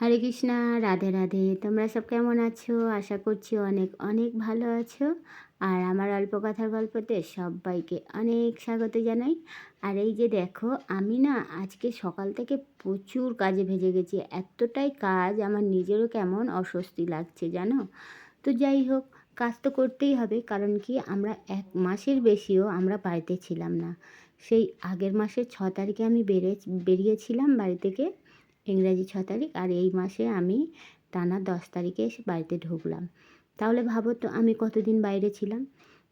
হরে কৃষ্ণা, রাধে রাধে। তোমরা সব কেমন আছো? আশা করছি অনেক অনেক ভালো আছো। আর আমার অল্প কথার গল্পতে সবাইকে অনেক স্বাগত জানাই। আর এই যে দেখো, আমি না আজকে সকাল থেকে প্রচুর কাজে ভেজে গেছি। এতটাই কাজ, আমার নিজেরও কেমন অস্বস্তি লাগছে, জানো? তো যাই হোক, কাজ তো করতেই হবে। কারণ কি, আমরা এক মাসের বেশিও আমরা বাড়িতে ছিলাম না। সেই আগের মাসের ছ তারিখে আমি বেরিয়ে বেরিয়েছিলাম বাড়ি থেকে। ইংরাজি ছ তারিখ আর এই মাসে আমি টানা দশ তারিখে এসে বাড়িতে ঢুকলাম। তাহলে ভাবো তো আমি কতদিন বাইরে ছিলাম?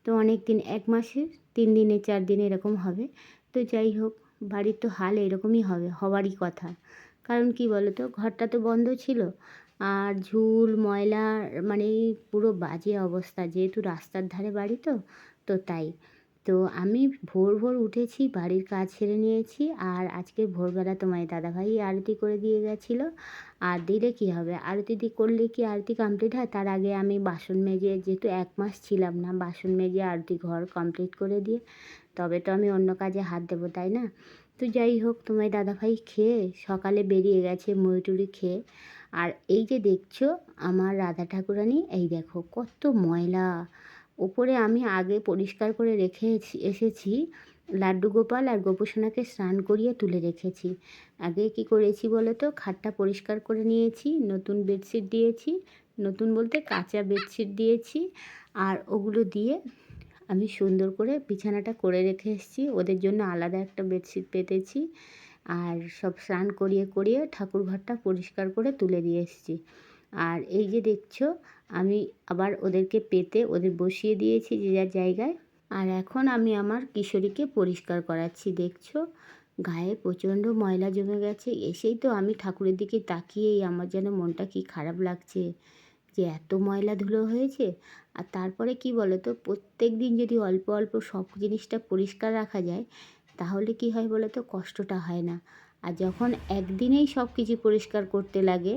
তো অনেক দিন এক মাসে, তিন দিনে, চার দিনে এরকম হবে। তো যাই হোক, বাড়ির তো হাল এরকমই হবে, হওয়ারই কথা। কারণ কি বলো তো ঘরটা তো বন্ধ ছিল আর ঝুল, ময়লা মানে পুরো বাজে অবস্থা। যেহেতু রাস্তার ধারে বাড়ি তো তো তাই। তো আমি ভোর ভোর উঠেছি, বাড়ির কাজ সেরে নিয়েছি আর আজকে ভোরবেলা তোমার দাদাভাই আরতি করে দিয়ে গেছিল। আর দিলে কী হবে? আরতি দি করলে কি আরতি কমপ্লিট হয়? তার আগে আমি বাসন মেজে, যেহেতু এক মাস ছিলাম না, বাসন মেজে আরতি ঘর কমপ্লিট করে দিয়ে, তবে তো আমি অন্য কাজে হাত দেবো, তাই না? তো যাই হোক তোমার দাদাভাই খেয়ে সকালে বেরিয়ে গেছে মুড়ি খেয়ে। আর এই যে দেখছ, আমার রাধা ঠাকুরানি, এই দেখো কত ময়লা। ওপরে আমি আগে পরিষ্কার করে রেখে এসেছি। লাড্ডু গোপাল আর গোপুসোনাকে স্নান করিয়ে তুলে রেখেছি। আগে কি করেছি বলো তো খাটটা পরিষ্কার করে নিয়েছি, নতুন বেডশিট দিয়েছি, নতুন বলতে কাঁচা বেডশিট দিয়েছি আর ওগুলো দিয়ে আমি সুন্দর করে বিছানাটা করে রেখে এসেছি। ওদের জন্য আলাদা একটা বেডশিট পেতেছি আর সব স্নান করিয়ে করিয়ে ঠাকুর ঘরটা পরিষ্কার করে তুলে দিয়ে এসেছি। আর এই যে দেখছ, আমি আবার ওদেরকে পেতে ওদের বসিয়ে দিয়েছি যে যার জায়গায়। আর এখন আমি আমার কিশোরীকে পরিষ্কার করাচ্ছি, দেখছ? গায়ে প্রচণ্ড ময়লা জমে গেছে, এসেই তো আমি ঠাকুরের দিকে তাকিয়েই আমার যেন মনটা কি খারাপ লাগছে, যে এত ময়লা ধুলো হয়েছে। আর তারপরে কি বলো তো প্রত্যেক দিন যদি অল্প অল্প সব জিনিসটা পরিষ্কার রাখা যায়, তাহলে কি হয় বলো তো কষ্টটা হয় না। আর যখন একদিনেই সব কিছু পরিষ্কার করতে লাগে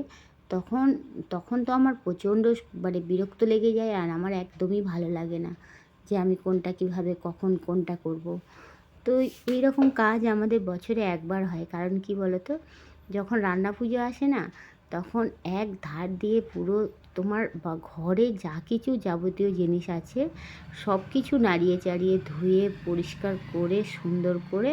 তখন তখন তো আমার প্রচণ্ড মানে বিরক্ত লেগে যায় আর আমার একদমই ভালো লাগে না যে আমি কোনটা কীভাবে, কখন কোনটা করব। তো এই রকম কাজ আমাদের বছরে একবার হয়। কারণ কি বলো তো যখন রান্না পুজো আসে না, তখন এক ধার দিয়ে পুরো তোমার বা, ঘরে যা কিছু যাবতীয় জিনিস আছে সব কিছু নাড়িয়ে চাড়িয়ে ধুয়ে, পরিষ্কার করে, সুন্দর করে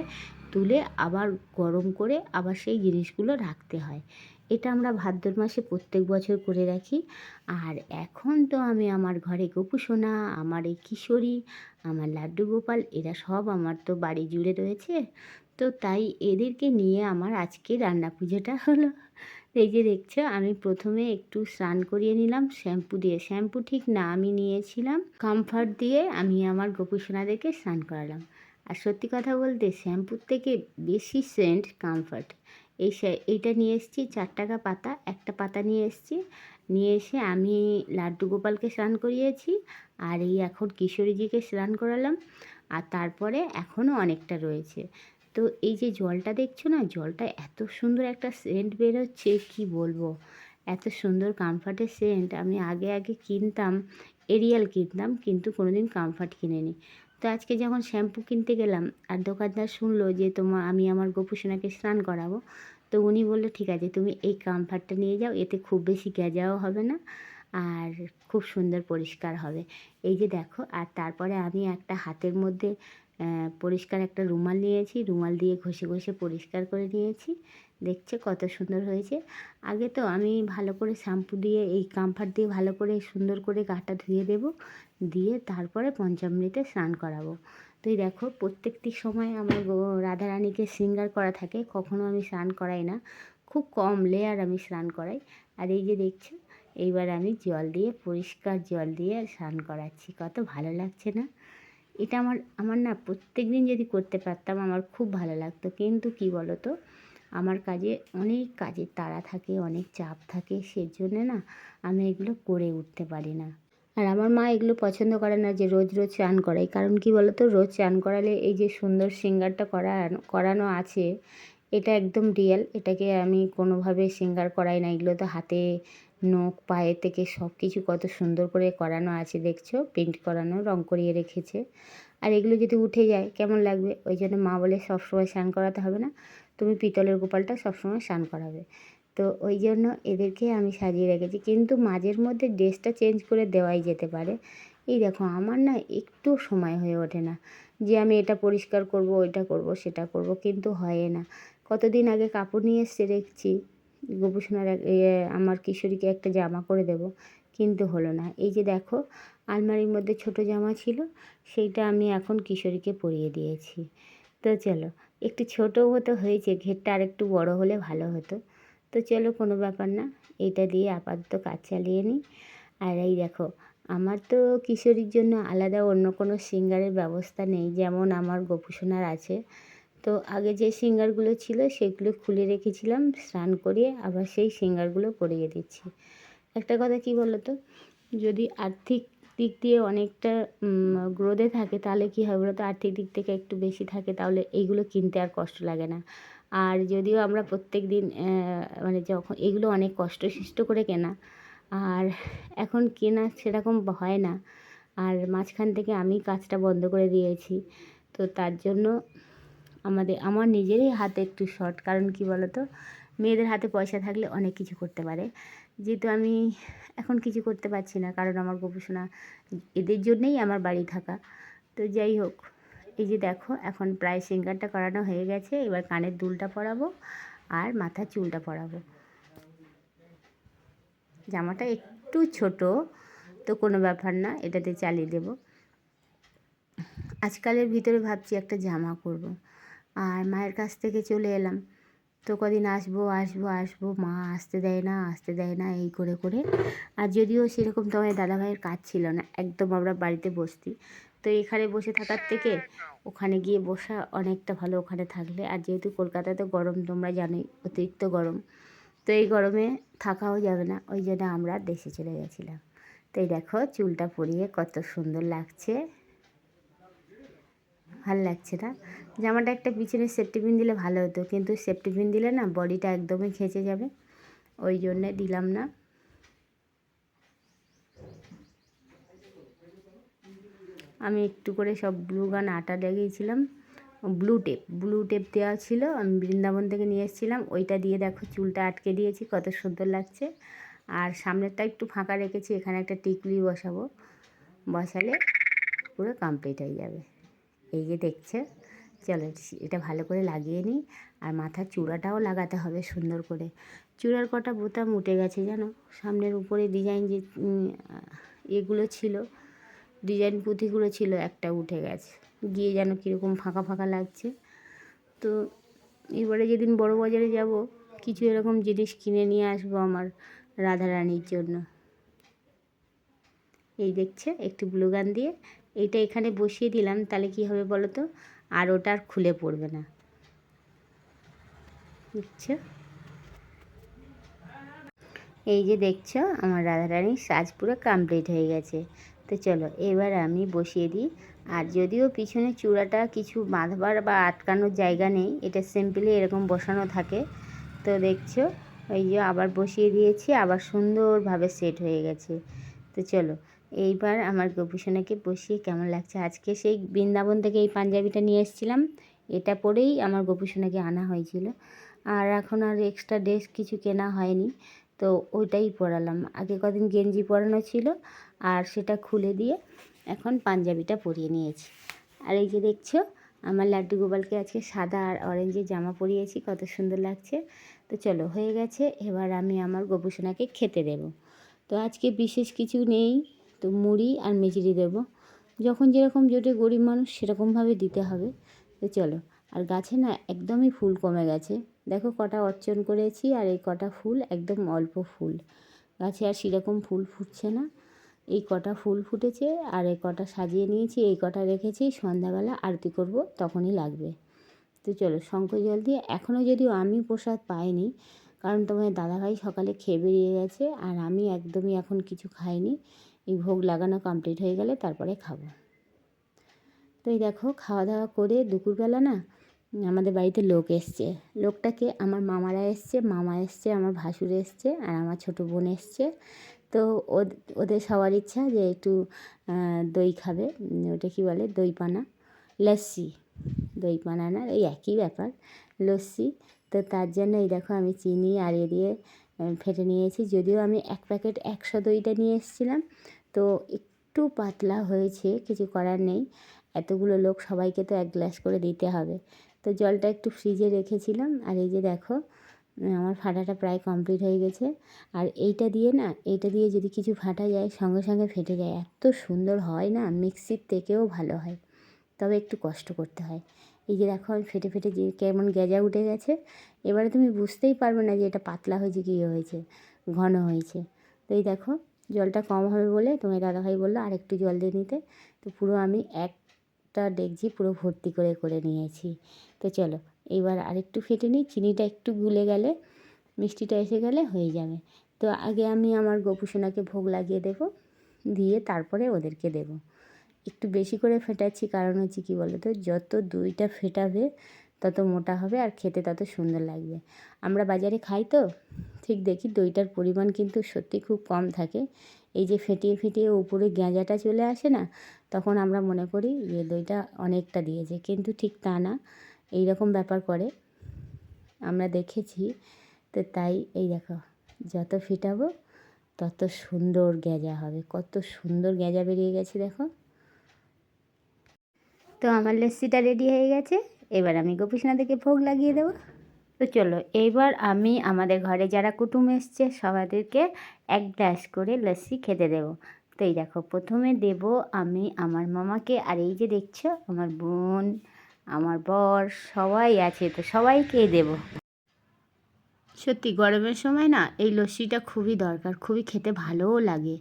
তুলে আবার গরম করে আবার সেই জিনিসগুলো রাখতে হয়। এটা আমরা ভাদ্র মাসে প্রত্যেক বছর করে রাখি। আর এখন তো আমি আমার ঘরে গোপু সোনা, আমার এই কিশোরী, আমার লাড্ডু গোপাল, এরা সব আমার তো বাড়ি জুড়ে রয়েছে। তো তাই এদেরকে নিয়ে আমার আজকে রান্না পুজোটা হলো। এই যে দেখছ, আমি প্রথমে একটু স্নান করিয়ে নিলাম, শ্যাম্পু দিয়ে, শ্যাম্পু ঠিক না আমি নিয়েছিলাম। কমফর্ট দিয়ে আমি আমার গোপু সোনাদেরকে স্নান করালাম। আর সত্যি কথা বলতে, শ্যাম্পুর থেকে বেশি সেন্ট কমফর্ট এই এইটা নিয়ে এসেছি, চার টাকা পাতা, একটা পাতা নিয়ে এসেছি। নিয়ে এসে আমি লাড্ডু গোপালকে স্নান করিয়েছি আর এই এখন কিশোরীজিকে স্নান করালাম আর তারপরে এখনও অনেকটা রয়েছে। তো এই যে জলটা দেখছ না, জলটা এত সুন্দর একটা সেন্ট বেরোচ্ছে, কি বলব? এত সুন্দর কমফর্টের সেন্ট আমি আগে আগে কিনতাম এরিয়াল কিনতাম, কিন্তু কোনোদিন কমফর্ট কিনিনি। তো আজকে যখন শ্যাম্পু কিনতে গেলাম আর দোকানদার শুনলো যে তোমার, আমি আমার গোপুসোনাকে স্নান করাবো, তো উনি বলল, ঠিক আছে, তুমি এই কামফারটা নিয়ে যাও, এতে খুব বেশি গ্যাজাও হবে না আর খুব সুন্দর পরিষ্কার হবে। এই যে দেখো, আর তারপরে আমি একটা হাতের মধ্যে পরিষ্কার একটা রুমাল নিয়েছি, রুমাল দিয়ে ঘষে ঘষে পরিষ্কার করে নিয়েছি। দেখছে কত সুন্দর হয়েছে। আগে তো আমি ভালো করে শ্যাম্পু দিয়ে, এই কামফার দিয়ে ভালো করে সুন্দর করে গাটা ধুয়ে দেব দিয়ে তারপরে পঞ্চামৃতে স্নান করাবো। তুই দেখো, প্রত্যেকটি সময় আমার রাধারানীকে শৃঙ্গার করা থাকে, কখনো আমি স্নান করাই না। খুব কম লেয়ার আমি স্নান করাই। আর এই যে দেখছ, এইবার আমি জল দিয়ে, পরিষ্কার জল দিয়ে স্নান করাচ্ছি। কত ভালো লাগছে না? এটা আমার আমার না প্রত্যেক দিন যদি করতে পারতাম, আমার খুব ভালো লাগতো। কিন্তু কি বলো তো আমার কাজে অনেক কাজের তাড়া থাকে, অনেক চাপ থাকে। সেজন্য না আমি এগুলো করে উঠতে পারি না। আর আমার মা এগুলো পছন্দ করে না যে রোজ রোজ চান করাই। কারণ কি বলতো? রোজ চান করালে এই যে সুন্দর সিঙ্গারটা করা করানো আছে, এটা একদম রিয়েল এটাকে আমি কোনোভাবে সিঙ্গার করাই না। এগুলো তো হাতে, নখ পায়ে থেকে সব কিছু কত সুন্দর করে করানো আছে, দেখছ? প্রিন্ট করানো, রং করিয়ে রেখেছে। আর এগুলো যদি উঠে যায়, কেমন লাগবে? ওই জন্য মা বলে সবসময় স্নান করাতে হবে না। তুমি পিতলের গোপালটা সবসময় স্নান করাবে। তো ওই জন্য এদেরকে আমি সাজিয়ে রেখেছি। কিন্তু মাঝের মধ্যে ড্রেসটা চেঞ্জ করে দেওয়াই যেতে পারে। এই দেখো, আমার না একটু সময় হয়ে ওঠে না যে আমি এটা পরিষ্কার করব, ওইটা করব, সেটা করব, কিন্তু হয় না। কতদিন আগে কাপড় নিয়ে এসে দেখছি, গোপুসোনার আমার কিশোরীকে একটা জামা করে দেব, কিন্তু হলো না। এই যে দেখো, আলমারির মধ্যে ছোট জামা ছিল, সেইটা আমি এখন কিশোরীকে পরিয়ে দিয়েছি। তো চলো, একটু ছোটো হতো, হয়েছে। ঘেরটা আর একটু বড় হলে ভালো হতো। তো চলো কোনো ব্যাপার না, এটা দিয়ে আপাতত কাজ চালিয়ে নিই। আর এই দেখো, আমার তো কিশোরীর জন্য আলাদা অন্য কোনো সিঙ্গারের ব্যবস্থা নেই, যেমন আমার গোপুসোনার আছে। তো আগে যে সিঙ্গারগুলো ছিল সেগুলো খুলে রেখেছিলাম, স্নান করিয়ে আবার সেই সিঙ্গারগুলো পরিয়ে দিচ্ছি। একটা কথা কি বলো তো, যদি আর্থিক দিক দিয়ে অনেকটা গ্রোথে থাকে তাহলে কী হয় বলো তো? আর্থিক দিক থেকে একটু বেশি থাকে তাহলে এইগুলো কিনতে আর কষ্ট লাগে না। আর যদিও আমরা প্রত্যেক দিন মানে যখন এগুলো অনেক কষ্ট সৃষ্ট করে কেনা, আর এখন কেনা সেরকম হয় না। আর মাঝখান থেকে আমি কাজটা বন্ধ করে দিয়েছি। তো তার জন্য আমাদের, আমার নিজেরই হাতে একটু শর্ট কারণ কি বলো তো মেয়েদের হাতে পয়সা থাকলে অনেক কিছু করতে পারে। যেহেতু আমি এখন কিছু করতে পারছি না, কারণ আমার গবেষণা এদের জন্যেই আমার বাড়ি থাকা। তো যাই হোক এই যে দেখো, এখন প্রায় সিঙ্গারটা করানো হয়ে গেছে। এবার কানের দুলটা পরাবো আর মাথার চুলটা পরাবো। জামাটা একটু ছোট, তো কোনো ব্যাপার না, এটাতে চালিয়ে দেব। আজকালের ভিতরে ভাবছি একটা জামা করব। আর মায়ের কাছ থেকে চলে এলাম। তো কদিন আসব আসব আসব, মা আসতে দেয় না, আসতে দেয় না, এই করে করে। আর যদিও সেরকম তোমার দাদাভাইয়ের কাজ ছিল না, একদম আমরা বাড়িতে বসতি। তো এখানে বসে থাকার থেকে ওখানে গিয়ে বসা অনেকটা ভালো ওখানে থাকলে। আর যেহেতু কলকাতাতে গরম, তোমরা জানোই অতিরিক্ত গরম, তো এই গরমে থাকাও যাবে না। ওই জন্য আমরা দেশে চলে গেছিলাম। তো এই দেখো চুলটা পরিয়ে কত সুন্দর লাগছে। ভালো লাগছে না? জামাটা একটা পিছনে সেফটি পিন দিলে ভালো হতো, কিন্তু সেফটি পিন দিলে না বডিটা একদমই খেঁচে যাবে। ওই জন্যে দিলাম না। আমি একটু করে সব ব্লু গান, আটা লাগিয়েছিলাম। ব্লু টেপ ব্লু টেপ দেওয়া ছিল, আমি বৃন্দাবন থেকে নিয়ে এসেছিলাম। ওইটা দিয়ে দেখো চুলটা আটকে দিয়েছি, কত সুন্দর লাগছে। আর সামনেরটা একটু ফাঁকা রেখেছি, এখানে একটা টিকলি বসাবো। বসালে পুরো কমপ্লিট হয়ে যাবে। এই যে দেখছে, চলো এটা ভালো করে লাগিয়ে নিই। আর মাথার চূড়াটাও লাগাতে হবে সুন্দর করে। চূড়ার কটা বোতাম উঠে গেছে জানো? সামনের উপরে ডিজাইন যে এগুলো ছিল ডিজাইন পুঁথিগুলো ছিল, একটা উঠে গেছে। গিয়ে যেন কীরকম ফাঁকা ফাঁকা লাগছে। তো এবারে যেদিন বড় বাজারে যাব, কিছু এরকম জিনিস কিনে নিয়ে আসব আমার রাধারানীর জন্য। এই দেখছে, একটু ব্লুগান দিয়ে। এইটা এখানে বসিয়ে দিলাম, তাহলে কি হবে বলো তো আর ওটা আর খুলে পড়বে না। দেখছ? এই যে দেখছ, আমার রাধারানীর সাজ পুরো কমপ্লিট হয়ে গেছে। তো চলো, এবার আমি বসিয়ে দিই। আর যদিও পিছনে চূড়াটা কিছু বাঁধবার বা আটকানোর জায়গা নেই, এটা সিম্পলি এরকম বসানো থাকে। তো দেখছ, ওই যে আবার বসিয়ে দিয়েছি, আবার সুন্দরভাবে সেট হয়ে গেছে। তো চলো, এইবার আমার গোপুসোনাকে বসিয়ে কেমন লাগছে? আজকে সেই বৃন্দাবন থেকে এই পাঞ্জাবিটা নিয়ে এসেছিলাম, এটা পরেই আমার গোপুসোনাকে আনা হয়েছিল। আর এখন আর এক্সট্রা ড্রেস কিছু কেনা হয়নি। তো ওইটাই পরালাম। আগে কদিন গেঞ্জি পরানো ছিল আর সেটা খুলে দিয়ে এখন পাঞ্জাবিটা পরিয়ে নিয়েছি। আর এই যে দেখছ, আমার লাড্ডু গোপালকে আজকে সাদা আর অরেঞ্জের জামা পরিয়েছি, কত সুন্দর লাগছে। তো চলো, হয়ে গেছে, এবার আমি আমার গোপুসোনাকে খেতে দেব। তো আজকে বিশেষ কিছু নেই, তো মুড়ি আর মিচড়ি দেব। যখন যেরকম জোটে গরিব মানুষ, সেরকমভাবে দিতে হবে। তো চলো আর গাছে না একদমই ফুল কমে গেছে। দেখো কটা অর্চন করেছি আর এই কটা ফুল একদম অল্প ফুল। গাছে আর সেরকম ফুল ফুটছে না। এই কটা ফুল ফুটেছে আর এই কটা সাজিয়ে নিয়েছি, এই কটা রেখেছি, সন্ধ্যাবেলা আরতি করব, তখনই লাগবে। তো চলো শঙ্কর জল দিয়ে এখনও যদিও আমি প্রসাদ পাইনি, কারণ তোমার দাদাভাই সকালে খেয়ে বেরিয়ে গেছে আর আমি একদমই এখন কিছু খাইনি। এই ভোগ লাগানো কমপ্লিট হয়ে গেলে তারপরে খাব। তো এই দেখো, খাওয়া দাওয়া করে দুপুরবেলা না আমাদের বাড়িতে লোক এসছে। লোকটাকে আমার মামারা এসছে, মামা এসছে, আমার ভাসুর এসছে আর আমার ছোটো বোন এসছে। তো ওদের সবার ইচ্ছা যে একটু দই খাবে, ওটা কী বলে? দই পানা লস্যি। দই পানা না, এই একই ব্যাপার, লস্যি। তো তার জন্য এই দেখো আমি চিনি এ দিয়ে ফেটে নিয়েছি। যদিও আমি এক প্যাকেট একশো দইটা নিয়ে এসেছিলাম, তো একটু পাতলা হয়েছে, কিছু করার নেই। এতগুলো লোক সবাইকে তো এক গ্লাস করে দিতে হবে। তো জলটা একটু ফ্রিজে রেখেছিলাম, আর এই যে দেখো আমার ফাটাটা প্রায় কমপ্লিট হয়ে গেছে। আর এইটা দিয়ে না, এইটা দিয়ে যদি কিছু ফাটা যায়, সঙ্গে সঙ্গে ফেটে যায়। এত সুন্দর হয় না, মিক্সির থেকেও ভালো হয়। তবে একটু কষ্ট করতে হয়। এই যে দেখো, আমি ফেটে ফেটে যে কেমন গেজা উঠে গেছে, এবারে তুমি বুঝতেই পারবে না যে এটা পাতলা হয়েছে কী হয়েছে, ঘন হয়েছে। তো এই দেখো, জলটা কম হবে বলে তোমার দাদাভাই বলল আর একটু জল দিয়ে নিতে। তো পুরো আমি একটা ডেকচি পুরো ভর্তি করে করে নিয়েছি। তো চলো, এবার আরেকটু ফেটে নিই, চিনিটা একটু গুলে গেলে, মিষ্টিটা এসে গেলে হয়ে যাবে। তো আগে আমি আমার গোপুসোনাকে ভোগ লাগিয়ে দেবো, দিয়ে তারপরে ওদেরকে দেবো। একটু বেশি করে ফেটাচ্ছি, কারণ হচ্ছে কী বলো তো যত দইটা ফেটাবে, তত মোটা হবে আর খেতে তত সুন্দর লাগবে। আমরা বাজারে খাই তো, ঠিক দেখি দইটার পরিমাণ কিন্তু সত্যি খুব কম থাকে। এই যে ফেটিয়ে ফেটিয়ে উপরে গেঁজাটা চলে আসে না, তখন আমরা মনে করি যে দইটা অনেকটা দিয়েছে। কিন্তু ঠিক তা না, এই রকম ব্যাপার করে। আমরা দেখেছি, তো তাই এই দেখো, যত ফিটাবো তত সুন্দর গেঁজা হবে। কত সুন্দর গেঁজা বেরিয়ে গেছে দেখো। তো আমার লস্যিটা রেডি হয়ে গেছে। এবার আমি গোপীসোনাদেরকে ভোগ লাগিয়ে দেবো। তো চলো, এইবার আমি আমাদের ঘরে যারা কুটুম এসছে সবাইদেরকে এক গ্লাস করে লস্যি খেতে দেবো। তো এই দেখো, প্রথমে দেব আমি আমার মামাকে, আর এই যে দেখছ, আমার বোন, আমার বর, সবাই আছে, তো সবাইকে দেবো। সত্যি গরমের সময় না, এই লস্যিটা খুবই দরকার, খুবই খেতে ভালোও লাগে।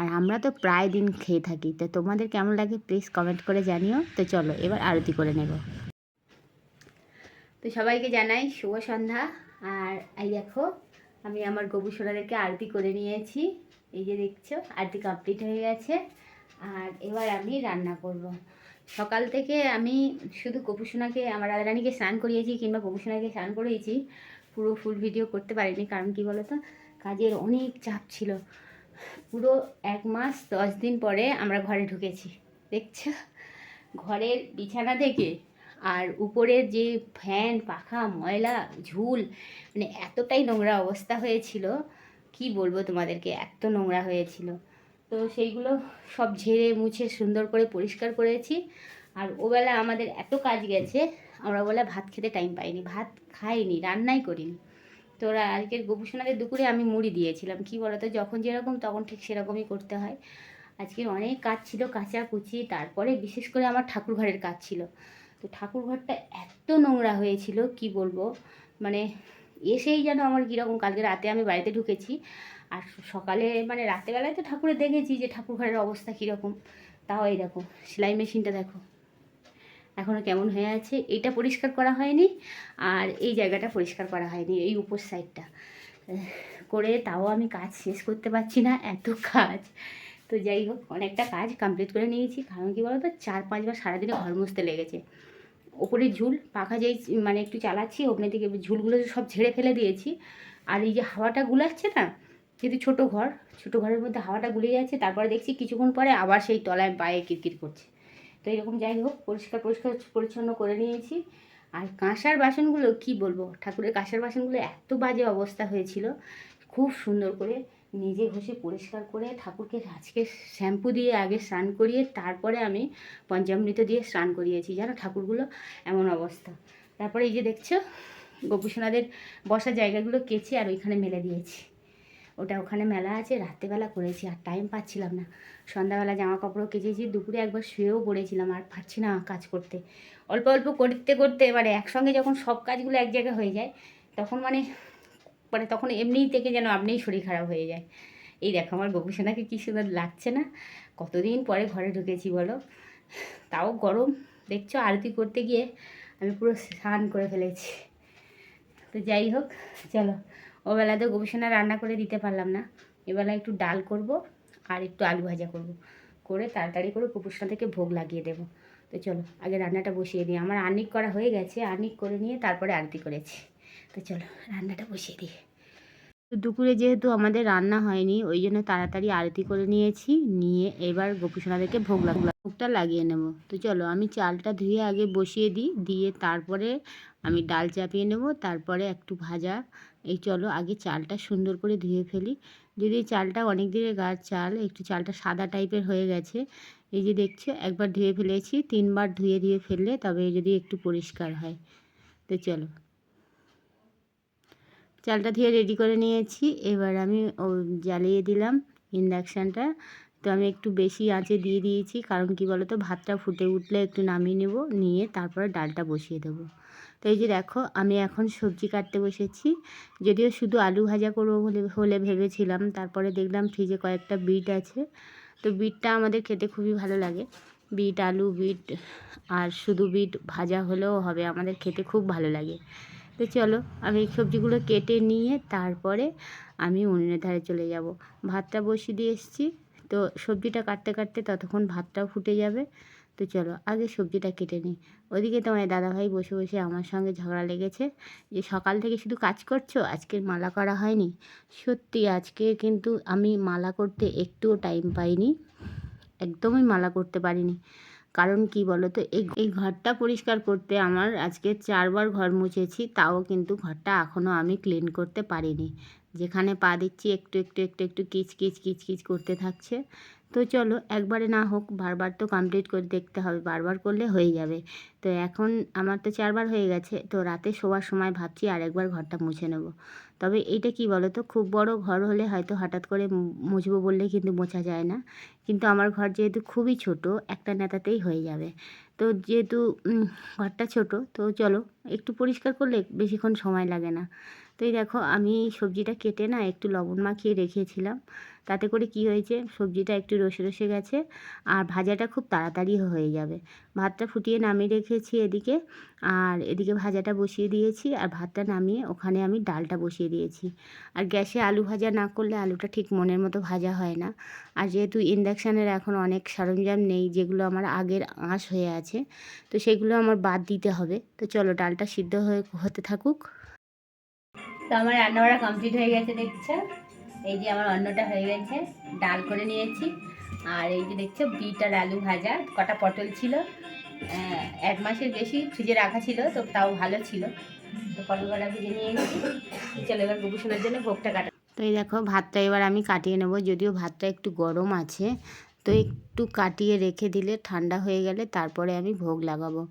আর আমরা তো প্রায় দিন খেয়ে থাকি, তো তোমাদের কেমন লাগে প্লিজ কমেন্ট করে জানিও। তো চলো, এবার আরতি করে নেব। তো সবাইকে জানাই শুভ সন্ধ্যা। আর এই দেখো, আমি আমার গবু সোনাদেরকে আরতি করে নিয়েছি। এই যে দেখছ, আরতি কমপ্লিট হয়ে গেছে। আর এবার আমি রান্না করব। সকাল থেকে আমি শুধু কপুসোনাকে আমার রাধারানীকে স্নান করিয়েছি কিংবা কপুসোনাকে স্নান করিয়েছি। পুরো ফুল ভিডিও করতে পারিনি, কারণ কি তো কাজের অনেক চাপ ছিল। পুরো এক মাস দশ দিন পরে আমরা ঘরে ঢুকেছি। দেখছ? ঘরের বিছানা থেকে আর উপরের যে ফ্যান, পাখা, ময়লা, ঝুল মানে এতটাই নোংরা অবস্থা হয়েছিল, কি বলব তোমাদেরকে, এত নোংরা হয়েছিল। তো সেইগুলো সব ঝেড়ে, মুছে, সুন্দর করে পরিষ্কার করেছি। আর ওবেলা আমাদের এত কাজ গেছে, আমরা বলে ভাত খেতে টাইম পাইনি, ভাত খাইনি, রান্নাই করিনি। তো আজকের গোপুসোনাদের দুপুরে আমি মুড়ি দিয়েছিলাম, কি বলতো, যখন যেরকম তখন ঠিক সেরকমই করতে হয়। আজকে অনেক কাজ ছিল, কাঁচা কুচি, তারপরে বিশেষ করে আমার ঠাকুর ঘরের কাজ ছিল। তো ঠাকুর ঘরটা এত নোংরা হয়েছিল, কি বলব? মানে এসেই যেন আমার কীরকম, কালকে রাতে আমি বাড়িতে ঢুকেছি। আর সকালে মানে রাতেবেলায় তো ঠাকুরের দেখেছি যে ঠাকুর ঘরের অবস্থা কীরকম। তাও এই দেখো, সেলাই মেশিনটা দেখো। এখনও কেমন হয়ে আছে এটা পরিষ্কার করা হয়নি, আর এই জায়গাটা পরিষ্কার করা হয়নি, এই উপর সাইডটা। করে তাও আমি কাজ শেষ করতে পারছি না, এত কাজ। তো যাই হোক, অনেকটা কাজ কমপ্লিট করে নিয়েছি, কারণ কি বলতো? চার পাঁচবার সারাদিনে ঘর মুছতে লেগেছে। ওপরে ঝুল, পাখা যেই মানে একটু চালাচ্ছি ওখানে থেকে ঝুলগুলো সব ঝেড়ে ফেলে দিয়েছি। আর এই যে হাওয়াটা গুলাচ্ছে না, যেহেতু ছোটো ঘর, ছোটো ঘরের মধ্যে হাওয়াটা গুলে যাচ্ছে, তারপরে দেখছি কিছুক্ষণ পরে আবার সেই তলায় পায়ে কিরকির করছে। তো এরকম যাই হোক, পরিষ্কার পরিষ্কার পরিচ্ছন্ন করে নিয়েছি। আর কাঁসার বাসনগুলো কি বলব? ঠাকুরের কাঁসার বাসনগুলো এত বাজে অবস্থা হয়েছিল, খুব সুন্দর করে। নিজে ঘষে পরিষ্কার করে ঠাকুরকে আজকে শ্যাম্পু দিয়ে আগে স্নান করিয়ে তারপরে আমি পঞ্চামৃত দিয়ে স্নান করিয়েছি। জানো ঠাকুরগুলো এমন অবস্থা। তারপরে এই যে দেখছ, গোপুসোনাদের বসার জায়গাগুলো কেচে আর ওইখানে মেলে দিয়েছি। ওটা ওখানে মেলা আছে, রাত্রেবেলা করেছি, আর টাইম পাচ্ছিলাম না। সন্ধ্যাবেলা জামা কাপড়ও কেচেছি, দুপুরে একবার শুয়েও পড়েছিলাম, আর পারছি না কাজ করতে। অল্প অল্প করতে করতে এবারে একসঙ্গে যখন সব কাজগুলো এক জায়গায় হয়ে যায়, তখন মানে মানে তখন এমনিই থেকে যেন আপনিই শরীর খারাপ হয়ে যায়। এই দেখো আমার গোপুসোনাকে কী সুন্দর লাগছে না? কতদিন পরে ঘরে ঢুকেছি বলো? তাও গরম। দেখছ আরতি করতে গিয়ে আমি পুরো স্নান করে ফেলেছি। তো যাই হোক, চলো। ওবেলা তো গবেষণা রান্না করে দিতে পারলাম না। এবেলা একটু ডাল করব আর একটু আলু ভাজা করব। করে তাড়াতাড়ি করে কুপুসনা থেকে ভোগ লাগিয়ে দেব। তো চলো, আগে রান্নাটা বসিয়ে দিই। আমার আর্নিক করা হয়ে গেছে। আর্নিক করে নিয়ে তারপরে আরতি করেছি। তো চলো, রান্নাটা বসিয়ে দিই। দুপুরে যেহেতু আমাদের রান্না হয়নি, ওই জন্য তাড়াতাড়ি আরতি করে নিয়েছি, নিয়ে এবার গোপুসোনাদেরকে ভোগ লাগল ভোগটা লাগিয়ে নেব। তো চলো, আমি চালটা ধুয়ে আগে বসিয়ে দিই, দিয়ে তারপরে আমি ডাল চাপিয়ে নেব, তারপরে একটু ভাজা। এই চলো, আগে চালটা সুন্দর করে ধুয়ে ফেলি। যদি চালটা অনেক দিনের গাছ চাল, একটু চালটা সাদা টাইপের হয়ে গেছে, এই যে দেখছ, একবার ধুয়ে ফেলেছি, তিনবার ধুয়ে ধুয়ে ফেললে তবে যদি একটু পরিষ্কার হয়। তো চলো। চালটা ধুয়ে রেডি করে নিয়েছি। এবার আমি জ্বালিয়ে দিলাম ইন্ডাকশানটা তো আমি একটু বেশি আঁচে দিয়ে দিয়েছি, কারণ কি বলো তো ভাতটা ফুটে উঠলে একটু নামিয়ে নেব, নিয়ে তারপরে ডালটা বসিয়ে দেবো। তো এই যে দেখো, আমি এখন সবজি কাটতে বসেছি। যদিও শুধু আলু ভাজা করব বলে হলে ভেবেছিলাম, তারপরে দেখলাম ফ্রিজে কয়েকটা বিট আছে। তো বিটটা আমাদের খেতে খুবই ভালো লাগে। বিট, আলু, বিট, আর শুধু বিট ভাজা হলেও হবে, আমাদের খেতে খুব ভালো লাগে। তো চলো, আমি এই সবজিগুলো কেটে নিয়ে তারপরে আমি উনুনের ধারে চলে যাব। ভাতটা বসিয়ে দিয়ে এসেছি। তো সবজিটা কাটতে কাটতে ততক্ষণ ভাতটাও ফুটে যাবে। তো চলো, আগে সবজিটা কেটে নিই। ওদিকে তোমার দাদাভাই বসে বসে আমার সঙ্গে ঝগড়া লেগেছে যে সকাল থেকে শুধু কাজ করছ, আজকের মালা করা হয়নি। সত্যি আজকে কিন্তু আমি মালা করতে একটুও টাইম পাইনি। একদমই মালা করতে পারিনি। কারণ কি বলো তো এই এই ঘরটা পরিষ্কার করতে আমার আজকে চারবার ঘর মুছেছি, তাও কিন্তু ঘরটা এখনও আমি ক্লিন করতে পারিনি। যেখানে পা দিচ্ছি একটু একটু একটু একটু কিচ কিচ কিচ কিচ করতে থাকছে। তো চলো, একবারে না হোক, বারবার তো কমপ্লিট করে দেখতে হবে, বারবার করলে হয়ে যাবে। তো এখন আমার তো চারবার হয়ে গেছে, তো রাতে শোবার সময় ভাবছি আরেকবার ঘরটা মুছে নেব। তবে এইটা কি বলো তো খুব বড় ঘর হলে হয়তো হঠাৎ করে মুছবো বললে কিন্তু মোছা যায় না। কিন্তু আমার ঘর যেহেতু খুবই ছোট, একটা নেতাতেই হয়ে যাবে। তো যেহেতু ঘরটা ছোট, তো চলো, একটু পরিষ্কার করলে বেশিক্ষণ সময় লাগে না। তো এই দেখো, আমি সবজিটা কেটে না একটু লবণ মাখিয়ে রেখেছিলাম। তাতে করে কি হয়েছে, সবজিটা একটু রসে রসে গেছে আর ভাজাটা খুব তাড়াতাড়ি হয়ে যাবে। ভাতটা ফুটিয়ে নামিয়ে রেখেছি এদিকে আর এদিকে ভাজাটা বসিয়ে দিয়েছি আর ভাতটা নামিয়ে ওখানে আমি ডালটা বসিয়ে দিয়েছি। আর গ্যাসে আলু ভাজা না করলে আলুটা ঠিক মনের মতো ভাজা হয় না। আর যেহেতু ইন্ডাকশানের এখন অনেক সরঞ্জাম নেই, যেগুলো আমার আগের আঁশ হয়ে আছে, তো সেগুলো আমার বাদ দিতে হবে। তো চলো ডালটা সিদ্ধ হয়ে, হতে থাকুক। তো আমার রান্নাবাড়া কমপ্লিট হয়ে গেছে, দেখছ? এই যে আমার অন্নটা হয়ে গেছে, ডাল করে নিয়েছি। আর এই যে দেখছ, বিট আর আলু ভাজা, কটা পটল ছিল। এক মাসের বেশি ফ্রিজে রাখা ছিল, তো তাও ভালো ছিল। তো পটল কটা ভেজে নিয়েছি চলো এবার জন্য ভোগটা কাটা। তো এই দেখো, ভাতটা এবার আমি কাটিয়ে নেব, যদিও ভাতটা একটু গরম আছে তো একটু কাটিয়ে রেখে দিলে ঠান্ডা হয়ে গেলে তারপরে আমি ভোগ লাগাবো।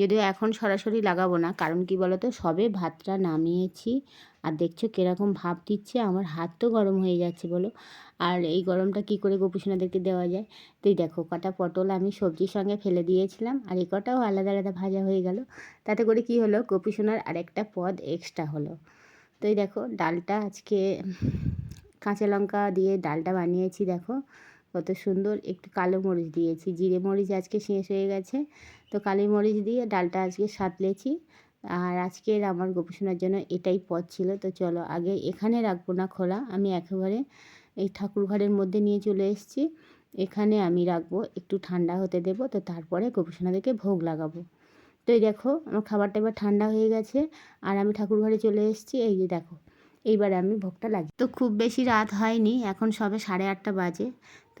যদিও এখন সরাসরি লাগাবো না, কারণ কি বলতো, সবে ভাতটা নামিয়েছি আর দেখছ কীরকম ভাব দিচ্ছে, আমার হাত তো গরম হয়ে যাচ্ছে বলো। আর এই গরমটা কি করে গোপুসোনাদেরকে দেওয়া যায়? তুই দেখো, কটা পটল আমি সবজির সঙ্গে ফেলে দিয়েছিলাম আর এই কটাও আলাদা আলাদা ভাজা হয়ে গেল। তাতে করে কি হলো, গোপুসোনার আরেকটা পদ এক্সট্রা হলো। তো এই দেখো, ডালটা আজকে কাঁচা লঙ্কা দিয়ে ডালটা বানিয়েছি দেখো। কত সুন্দর, একটু কালো মরিচ দিয়েছি। জিরে মরিচ আজকে শেষ হয়ে গেছে। তো কালো মরিচ দিয়ে ডালটা আজকে সাতলেছি। আর আজকের আমার গোপোষণার জন্য এটাই পথ ছিল। তো চলো আগে এখানে রাখব না খোলা। আমি একেবারে এই ঠাকুর ঘরের মধ্যে নিয়ে চলে এসেছি। এখানে আমি রাখব, একটু ঠান্ডা হতে দেবো। তো তারপরে গোপোষণাদেরকে ভোগ লাগাবো। তো এই দেখো, আমার খাবারটা এবার ঠান্ডা হয়ে গেছে। আর আমি ঠাকুর ঘরে চলে এসেছি। এই যে দেখো, এইবারে আমি ভোগটা লাগি তো খুব বেশি রাত হয়নি। এখন সবে সাড়ে আটটা বাজে।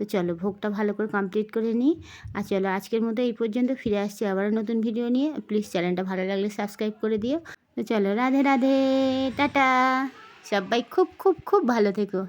তো চলো ভোগটা ভালো করে কমপ্লিট করে নিই। আর চলো আজকের মতো এই পর্যন্ত ফিরে আসছি আবারও নতুন ভিডিও নিয়ে। প্লিজ চ্যানেলটা ভালো লাগলে সাবস্ক্রাইব করে দিও। তো চলো রাধে রাধে, টাটা। সবাই খুব খুব খুব ভালো থেকো।